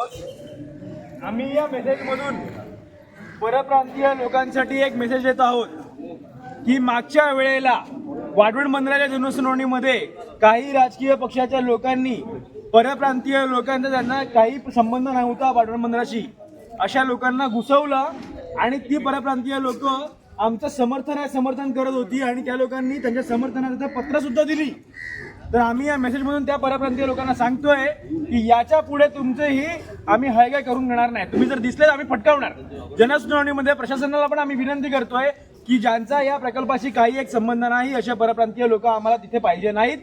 आम्ही या मेसेजमधून परप्रांतीय लोकांसाठी एक मेसेज देत आहोत की मागच्या वेळेला वाढवण मंदिराच्या जनसुनावणीमध्ये काही राजकीय पक्षाच्या लोकांनी परप्रांतीय लोकांचा त्यांना काही संबंध नव्हता वाढवण मंदिराशी. अशा लोकांना घुसवलं आणि ती परप्रांतीय लोक आमचं समर्थन आहे समर्थन करत होती आणि त्या लोकांनी त्यांच्या समर्थनाचं पत्रसुद्धा दिली. तर आम्ही या मेसेजमधून त्या परप्रांतीय लोकांना सांगतोय की याच्यापुढे तुमचंही आम्ही हयगाय करून घेणार नाही. तुम्ही जर दिसले तर आम्ही फटकावणार. जनसुनावणीमध्ये प्रशासनाला पण आम्ही विनंती करतोय की ज्यांचा या प्रकल्पाशी काही एक संबंध नाही अशा परप्रांतीय लोक आम्हाला तिथे पाहिजे नाहीत.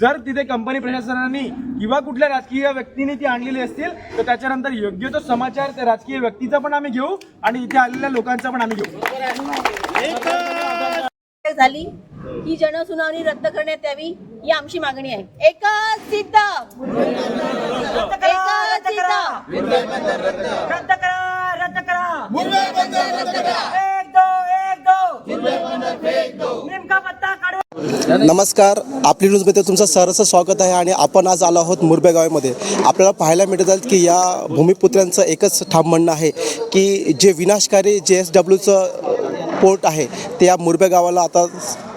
जर तिथे कंपनी प्रशासनाने किंवा कुठल्या राजकीय व्यक्तीने ती आणलेली असतील तर त्याच्यानंतर योग्य तो समाचार त्या राजकीय व्यक्तीचा पण आम्ही घेऊ आणि इथे आलेल्या लोकांचा पण आम्ही घेऊ. झाली. ही जनसुनावणी रद्द करण्यात यावी ही आमची मागणी आहे. एकच सिद्ध. एकच सिद्ध. रद्द करा रद्द करा. एक दो एक दो. नेमका पत्ता काढू नमस्कार आपली न्यूजमध्ये तुमचं सहर्ष स्वागत आहे आणि आपण आज आलो आहोत मुरबे गावामध्ये. आपल्याला पाहायला मिळत आहे की या भूमिपुत्रांचं एकच ठाम म्हणणं आहे की जे विनाशकारी जे एस डब्ल्यूचं पोर्ट आहे. ते या मुरबे गावाला आता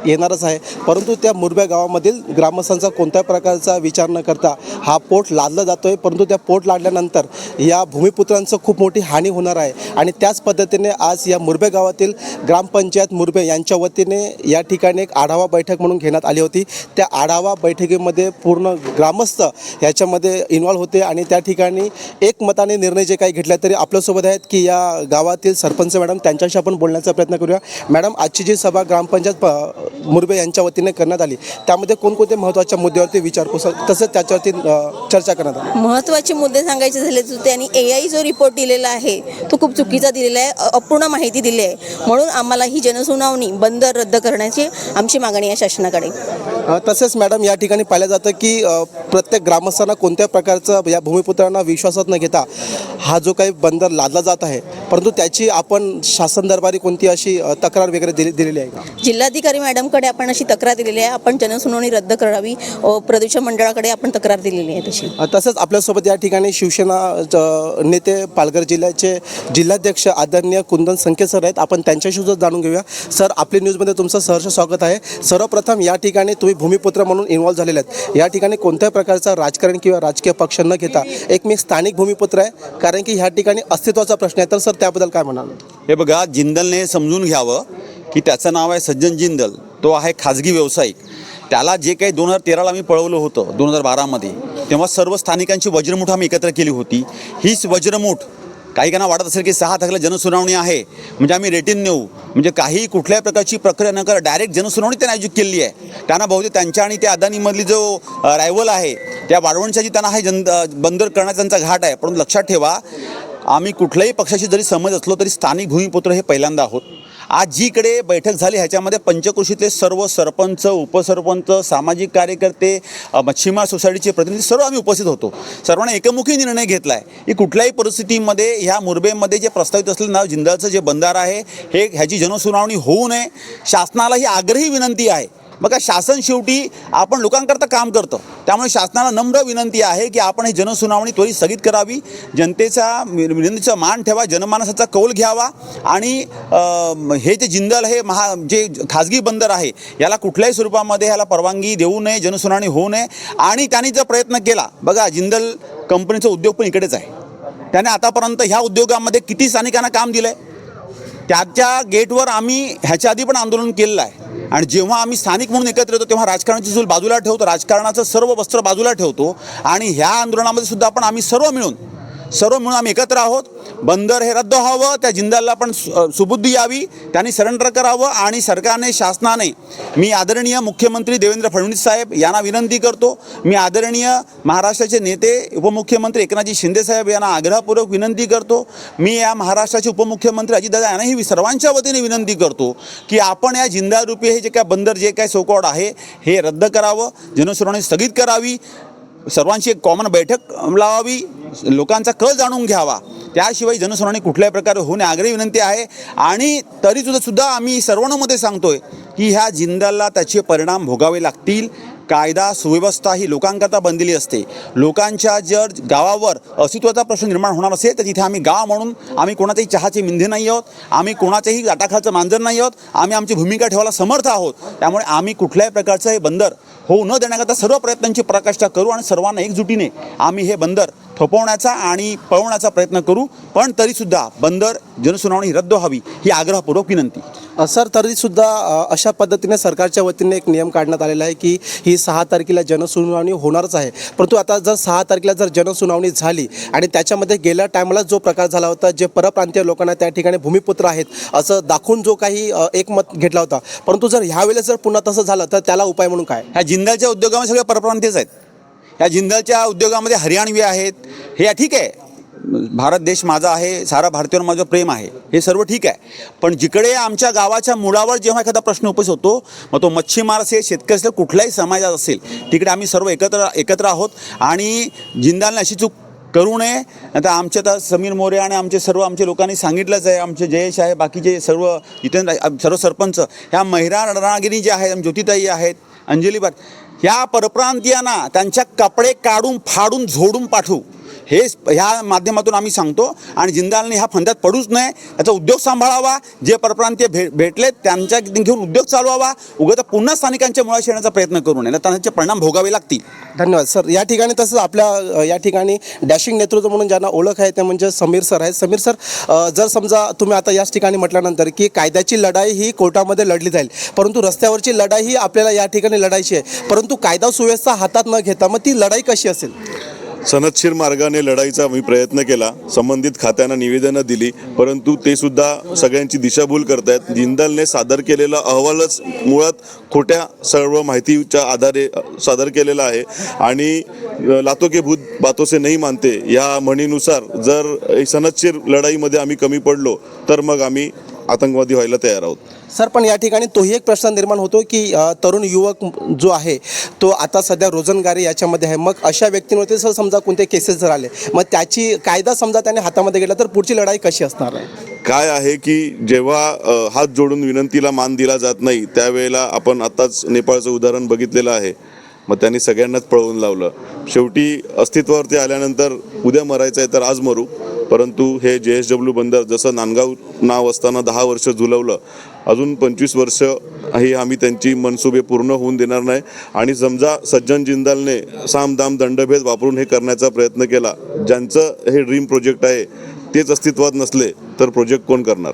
येणारच आहे. परंतु त्या मुरब्या गावामधील ग्रामस्थांचा कोणत्याही प्रकारचा विचार न करता हा पोट लादला जातो आहे परंतु त्या पोट लादल्यानंतर या भूमिपुत्रांचं खूप मोठी हानी होणार आहे. आणि त्याच पद्धतीने आज या मुरबे गावातील ग्रामपंचायत मुरबे यांच्या वतीने या ठिकाणी एक आढावा बैठक म्हणून घेण्यात आली होती. त्या आढावा बैठकीमध्ये पूर्ण ग्रामस्थ याच्यामध्ये इन्व्हॉल्व होते आणि त्या ठिकाणी एकमताने निर्णय जे काही घेतले तरी आपल्यासोबत आहेत की या गावातील सरपंच मॅडम त्यांच्याशी आपण बोलण्याचा प्रयत्न करूया. मॅडम आजची जी सभा ग्रामपंचायत प- मुरबे यांच्या वतीने करण्यात आली. त्यामध्ये कोणकोणत्या महत्त्वाच्या मुद्द्यावरती विचारपूस तसंच त्याच्यावरती चर्चा करण्यात आली. महत्त्वाचे मुद्दे सांगायचे झाले तर त्यांनी ए आय जो रिपोर्ट दिलेला आहे तो खूप चुकीचा दिलेला आहे अपूर्ण माहिती दिली आहे. म्हणून आम्हाला ही जनसुनावणी बंद रद्द करण्याची आमची मागणी आहे शासनाकडे. तसेच मॅडम या ठिकाणी पाहिलं जातं की प्रत्येक ग्रामस्थांना कोणत्या प्रकारचं या भूमिपुत्रांना विश्वासात न घेता हा जो काही बंदर लादला जात आहे परंतु त्याची आपण शासन दरबारी कोणती अशी तक्रार वगैरे दिली दिलेली आहे का? जिल्हाधिकारी मॅडमकडे आपण अशी तक्रार दिलेली आहे. आपण जनसुनावणी रद्द करावी प्रदूषण मंडळाकडे आपण तक्रार दिलेली आहे तशी. तसंच आपल्यासोबत या ठिकाणी शिवसेना नेते पालघर जिल्ह्याचे जिल्हाध्यक्ष आदरणीय कुंदन संकेत सर आहेत. आपण त्यांच्याशी सुद्धा जाणून घेऊया. सर आपल्या न्यूजमध्ये तुमचं सहर्ष स्वागत आहे. सर्वप्रथम या ठिकाणी तुम्ही भूमिपुत्र म्हणून इन्व्हॉल्व झालेले आहेत. या ठिकाणी कोणत्याही प्रकारचा राजकारण किंवा राजकीय पक्ष न घेता एक मी स्थानिक भूमिपुत्र आहे? कारण की ह्या ठिकाणी अस्तित्वाचा प्रश्न आहे. तर सर त्याबद्दल काय म्हणाल? हे बघा जिंदलने समजून घ्यावं की त्याचं नाव आहे सज्जन जिंदल. तो आहे खाजगी व्यावसायिक. त्याला जे काही दोन हजार तेराला आम्ही पळवलं होतं दोन हजार बारामध्ये तेव्हा सर्व स्थानिकांची वज्रमुठ आम्ही एकत्र केली होती. हीच वज्रमुठ काही काहींना वाटत असेल की सहा तारखेला जनसुनावणी आहे. म्हणजे आम्ही रेटीन नेऊ. म्हणजे काही कुठल्याही प्रकारची प्रक्रिया न कर डायरेक्ट जनसुनावणी त्यांना आयोजित केली आहे. त्यांना बहुतेक त्यांच्या आणि त्या अदानीमधली जो रायवल आहे त्या वाढवणच्या जी त्यांना हे जन बंदर करण्याचा त्यांचा घाट आहे. परंतु लक्षात ठेवा आम्ही कुठल्याही पक्षाशी जरी समज असलो तरी स्थानिक भूमिपुत्र हे पहिल्यांदा आहोत. आज जीकडे बैठक झाली ह्याच्यामध्ये पंचकृषीतले सर्व सरपंच उपसरपंच सामाजिक कार्यकर्ते मच्छीमार सोसायटीचे प्रतिनिधी सर्व आम्ही उपस्थित होतो. सर्वांना एकमुखी निर्णय घेतला आहे की कुठल्याही परिस्थितीमध्ये ह्या मुरबेमध्ये जे प्रस्तावित असलेलं नाव जिंदालचं जे बंधार आहे हे ह्याची जनसुनावणी होऊ नये. शासनाला ही आग्रही विनंती आहे. बघा शासन शेवटी आपण लोकांकरता काम करतो. त्यामुळे शासनाला नम्र विनंती आहे की आपण ही जनसुनावणी त्वरित स्थगित करावी. जनतेचा वि- विनंतीचा मान ठेवा जनमानसाचा कौल घ्यावा आणि हे जे जिंदल हे महा जे खाजगी बंदर आहे याला कुठल्याही स्वरूपामध्ये ह्याला परवानगी देऊ नये जनसुनावणी होऊ नये. आणि त्यांनी जर प्रयत्न केला बघा जिंदल कंपनीचा उद्योग पण इकडेच आहे. त्याने आतापर्यंत ह्या उद्योगामध्ये किती स्थानिकांना काम दिलं आहे त्याच्या गेटवर आम्ही ह्याच्या आधी पण आंदोलन केलेलं आहे. आणि जेव्हा आम्ही स्थानिक म्हणून एकत्र येतो तेव्हा राजकारणाची चूल बाजूला ठेवतो राजकारणाचं सर्व वस्त्र बाजूला ठेवतो आणि ह्या आंदोलनामध्ये सुद्धा आपण आम्ही सर्व मिळून सर्व मिळून आम्ही एकत्र आहोत. बंदर हे रद्द व्हावं त्या जिंदालला पण सु- सुबुद्धी यावी त्यांनी सरेंडर करावं आणि सरकारने शासनाने मी आदरणीय मुख्यमंत्री देवेंद्र फडणवीस साहेब यांना विनंती करतो. मी आदरणीय महाराष्ट्राचे नेते उपमुख्यमंत्री एकनाथजी शिंदे साहेब यांना आग्रहपूर्वक विनंती करतो. मी या महाराष्ट्राचे उपमुख्यमंत्री अजितदादा यांनाही सर्वांच्या वतीने विनंती करतो की आपण या जिंदाल रुपये हे जे काय बंदर जे काय सोकॉड आहे हे रद्द करावं. जनसुनावणी स्थगित करावी. सर्वांशी एक कॉमन बैठक लावावी. लोकांचा कल जाणून घ्यावा. त्याशिवाय जनसुनावणी कुठल्याही प्रकारे होणे आग्रही विनंती आहे. आणि तरी सुद्धा सुद्धा आम्ही सर्वांमध्ये सांगतोय की ह्या जिंदाला त्याचे परिणाम भोगावे लागतील. कायदा सुव्यवस्था ही लोकांकरता बनलेली असते. लोकांच्या जर गावावर अस्तित्वाचा प्रश्न निर्माण होणार असेल तर तिथे आम्ही गाव म्हणून आम्ही कोणाच्याही चहाचे मिंधे नाही आहोत आम्ही कोणाच्याही गाटाखालचं मांजर नाही आहोत आम्ही आमची भूमिका ठेवायला समर्थ आहोत. त्यामुळे आम्ही कुठल्याही प्रकारचं हे बंदर होऊ न देण्याकरता सर्व प्रयत्नांची पराकाष्ठा करू आणि सर्वांना एकजुटीने आम्ही हे बंदर थोपवण्याचा आणि पळवण्याचा प्रयत्न करू पण तरीसुद्धा बंदर जनसुनावणी रद्द व्हावी ही आग्रहपूर्वक विनंती. सर तरीसुद्धा अशा पद्धतीने सरकारच्या वतीने एक नियम काढण्यात आलेला आहे की ही सहा तारखेला जनसुनावणी होणारच आहे. परंतु आता जर सहा तारखेला जर जनसुनावणी झाली आणि त्याच्यामध्ये गेल्या टायमाला जो प्रकार झाला होता जे परप्रांतीय लोकांना त्या ठिकाणी भूमिपुत्र आहेत असं दाखवून जो काही एकमत घेतला होता. परंतु जर ह्यावेळेस जर पुन्हा तसं झालं तर त्याला उपाय म्हणून काय? ह्या जिंदालच्या उद्योगामध्ये सगळे परप्रांतीयच आहेत. ह्या जिंदालच्या उद्योगामध्ये हरियाणवी आहेत. हे ठीक आहे. भारत देश माझा आहे. सारा भारतीयांवर माझं प्रेम आहे. हे सर्व ठीक आहे. पण जिकडे आमच्या गावाच्या मुळावर जेव्हा एखादा प्रश्न उपस्थित होतो मग तो मच्छीमार असेल शेतकरी असेल कुठल्याही समाजात असेल तिकडे आम्ही सर्व एकत्र एकत्र आहोत. आणि जिंदालने अशी चूक करू नये. आता आमच्या आता समीर मोरे आणि आमचे सर्व आमच्या लोकांनी सांगितलंच आहे. आमचे जयेश आहे बाकीचे सर्व जितेंद्र सर्व सरपंच ह्या महिरा रणागिरी जे आहेत ज्योतिताई आहेत अंजली पाट या परप्रांतीयांना त्यांच्या कपडे काढून फाडून झोडून पाठवू. हे ह्या माध्यमातून आम्ही सांगतो आणि जिंदालने ह्या फंद्यात पडूच नये. याचा उद्योग सांभाळावा. जे परप्रांतीय भे भेटले त्यांच्या घेऊन उद्योग चालवावा. उगत पुन्हा स्थानिकांच्या मुळाशी येण्याचा प्रयत्न करू नये. त्यांचे परिणाम भोगावे लागतील. धन्यवाद. सर या ठिकाणी तसंच आपल्या या ठिकाणी डॅशिंग नेतृत्व म्हणून ज्यांना ओळख आहे ते म्हणजे समीर सर आहेत. समीर सर जर समजा तुम्ही आता याच ठिकाणी म्हटल्यानंतर की कायद्याची लढाई ही कोर्टामध्ये लढली जाईल परंतु रस्त्यावरची लढाई ही आपल्याला या ठिकाणी लढायची आहे परंतु कायदा सुव्यवस्था हातात न घेता मग ती लढाई कशी असेल? सनदशीर मार्गाने लढाईचा मी प्रयत्न केला. संबंधित खात्यांना निवेदनं दिली परंतु ते सुद्धा सगळ्यांची दिशाभूल करतायत. जिंदालने सादर केलेला अहवालच मुळात खोट्या सर्व माहितीच्या आधारे सादर केलेला आहे. आणि लातोके लातो के भूत बातो से नाही मानते. या म्हणीनुसार जर सनदशीर लढाईमध्ये आम्ही कमी पडलो तर मग आम्ही आतंकवादी व्हायला तयार आहोत. सर पण या ठिकाणी तोही एक प्रश्न निर्माण होतो की अ, तरुण युवक जो आहे तो आता सध्या रोजंदारी याच्यामध्ये आहे. मग अशा व्यक्तींवरती जर समजा कोणते केसेस जर आले मग त्याची कायदा समजा त्याने हातामध्ये घेतला तर पुढची लढाई कशी असणार आहे? काय आहे की जेव्हा अ, हात जोडून विनंतीला मान दिला जात नाही त्यावेळेला आपण आताच नेपाळचं उदाहरण बघितलेलं आहे. मग त्यांनी सगळ्यांनाच पळवून लावलं. शेवटी अस्तित्वावरती आल्यानंतर उद्या मरायचं आहे तर आज मरू. परंतु हे जे एस डब्ल्यू बंदर जसं नांदगाव नाव असताना दहा वर्ष झुलवलं अजून पंचवीस वर्ष ही आम्ही त्यांची मनसुबे पूर्ण होऊन देणार नाही. आणि समजा सज्जन जिंदालने साम दाम दंडभेद वापरून हे करण्याचा प्रयत्न केला ज्यांचं हे ड्रीम प्रोजेक्ट आहे तेच अस्तित्वात नसले तर प्रोजेक्ट कोण करणार?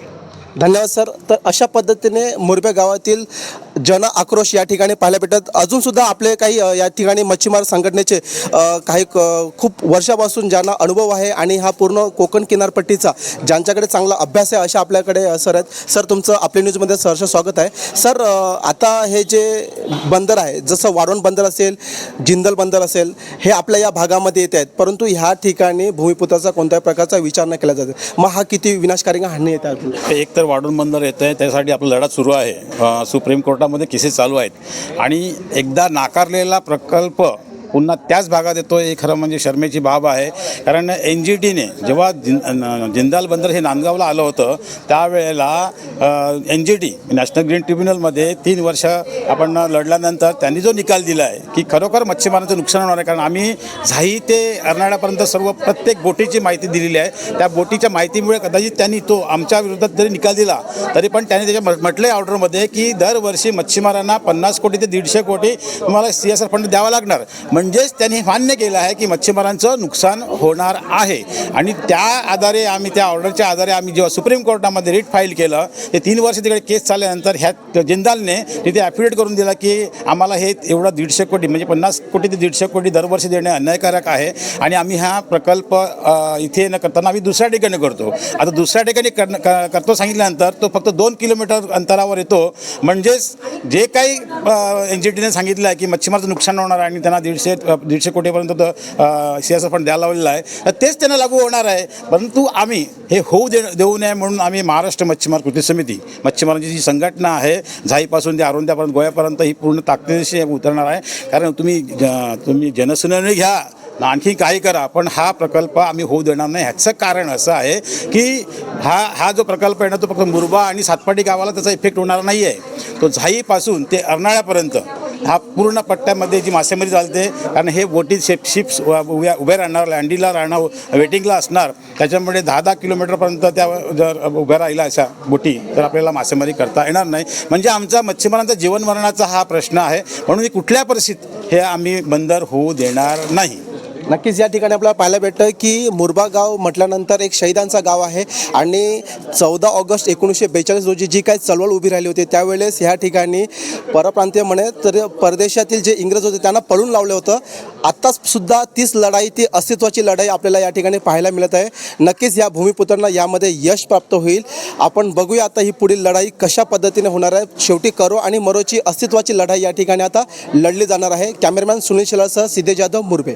धन्यवाद सर. तर अशा पद्धतीने मुरबे गावातील जन आक्रोश या ठिकाणी पाहायला भेटत. अजून सुद्धा आपले काही या ठिकाणी मच्छीमार संघटनेचे काही क- खूप वर्षापासून ज्यांना अनुभव आहे आणि हा पूर्ण कोकण किनारपट्टीचा ज्यांच्याकडे चांगला अभ्यास आहे अशा आपल्याकडे सर आहेत. सर तुमचं आपल्या न्यूजमध्ये सहर्ष स्वागत आहे. सर आता हे जे बंदर आहे जसं वाढवण बंदर असेल जिंदल बंदर असेल हे आपल्या या भागामध्ये येत आहेत. परंतु ह्या ठिकाणी भूमिपुत्राचा कोणत्याही प्रकारचा विचार न केला जातो मग हा किती विनाशकारी हानी येत आहे? एक तर वाढवण बंदर येतं आहे त्यासाठी आपला लढा सुरू आहे. सुप्रीम कोर्टा कोर्टामध्ये केसेस चालू आहेत. आणि एकदा नाकारलेला प्रकल्प पुन्हा त्याच भागात येतो. हे खरं म्हणजे शर्मेची बाब आहे. कारण एन जी टीने जेव्हा जिन जिंदाल बंदर हे नांदगावला आलं होतं त्यावेळेला N G T national green ट्रिब्युनलमध्ये तीन वर्ष आपण लढल्यानंतर त्यांनी जो निकाल दिला आहे की खरोखर मच्छीमारांचं नुकसान होणार आहे. कारण आम्ही झाई ते अर्नाळ्यापर्यंत सर्व प्रत्येक बोटीची माहिती दिलेली आहे. त्या बोटीच्या माहितीमुळे कदाचित त्यांनी तो आमच्या विरोधात जरी निकाल दिला तरी पण त्यांनी त्याच्या म्हट- म्हटलंय ऑर्डरमध्ये की दरवर्षी मच्छीमारांना पन्नास कोटी ते दीडशे कोटी तुम्हाला सी एस आर फंड द्यावा लागणार. म्हणजेच त्यांनी मान्य केलं आहे की मच्छीमारांचं नुकसान होणार आहे. आणि त्या आधारे आम्ही त्या ऑर्डरच्या आधारे आम्ही जेव्हा सुप्रीम कोर्टामध्ये रिट फाईल केलं ते तीन वर्ष तिकडे केस चालल्यानंतर ह्या जिंदालने तिथे ॲफिडेट करून दिला की आम्हाला हे एवढा दीडशे कोटी म्हणजे पन्नास कोटी ते दीडशे कोटी दरवर्षी देणे अन्यायकारक आहे. आणि आम्ही हा प्रकल्प इथे न करताना आम्ही दुसऱ्या ठिकाणी करतो. आता दुसऱ्या ठिकाणी करणं- क- करतो सांगितल्यानंतर तो फक्त दोन किलोमीटर अंतरावर येतो. म्हणजेच जे काही एन जी टीने सांगितलं आहे की मच्छीमारचं नुकसान होणार आहे आणि त्यांना दीडशे दीडशे दीडशे कोटीपर्यंत सी एस फंड द्यायला लावलेला आहे. तर तेच त्यांना लागू होणार आहे. परंतु आम्ही हे होऊ दे देऊ नये म्हणून आम्ही महाराष्ट्र मच्छीमार कृती समिती मच्छीमारांची जी संघटना आहे झाईपासून ते आरोंद्यापर्यंत गोव्यापर्यंत ही पूर्ण ताकदीशी उतरणार आहे. कारण तुम्ही ज- तुम्ही जनसुनावणी घ्या आणखी काही करा पण हा प्रकल्प आम्ही होऊ देणार नाही. ह्याचं कारण असं आहे की हा हा जो प्रकल्प आहे ना तो फक्त मुरबा आणि सातपाटी गावाला त्याचा इफेक्ट होणार नाही आहे तो झाईपासून ते अर्नाळ्यापर्यंत हा पूर्ण पट्ट्यामध्ये जी मासेमारी चालते कारण हे बोटी शेप शिप्स उभ्या उभ्या राहणार लँडीला राहणार वेटिंगला असणार त्याच्यामुळे दहा दहा किलोमीटरपर्यंत त्या जर उभ्या राहिला अशा बोटी तर आपल्याला मासेमारी करता येणार नाही. म्हणजे आमचा मच्छीमारांचा जीवनमरणाचा हा प्रश्न आहे म्हणून कुठल्या परिस्थितीत हे आम्ही बंदर होऊ देणार नाही. नक्कीच या ठिकाणी आपल्याला पाहायला भेटतं की मुरबा गाव म्हटल्यानंतर एक शहीदांचा गाव आहे आणि चौदा ऑगस्ट एकोणीसशे बेचाळीस रोजी जी काही चळवळ उभी राहिली होती त्यावेळेस ह्या ठिकाणी परप्रांतीय म्हणे तर परदेशातील जे इंग्रज होते त्यांना पळून लावलं होतं. आत्ताच सुद्धा तीच लढाई ती अस्तित्वाची लढाई आपल्याला या ठिकाणी पाहायला मिळत आहे. नक्कीच या भूमिपुत्रांना यामध्ये यश प्राप्त होईल. आपण बघूया आता ही पुढील लढाई कशा पद्धतीने होणार आहे. शेवटी करो आणि मरोची अस्तित्वाची लढाई या ठिकाणी आता लढली जाणार आहे. कॅमेरामॅन सुनील शेलारसह सिद्धे जाधव मुरबे.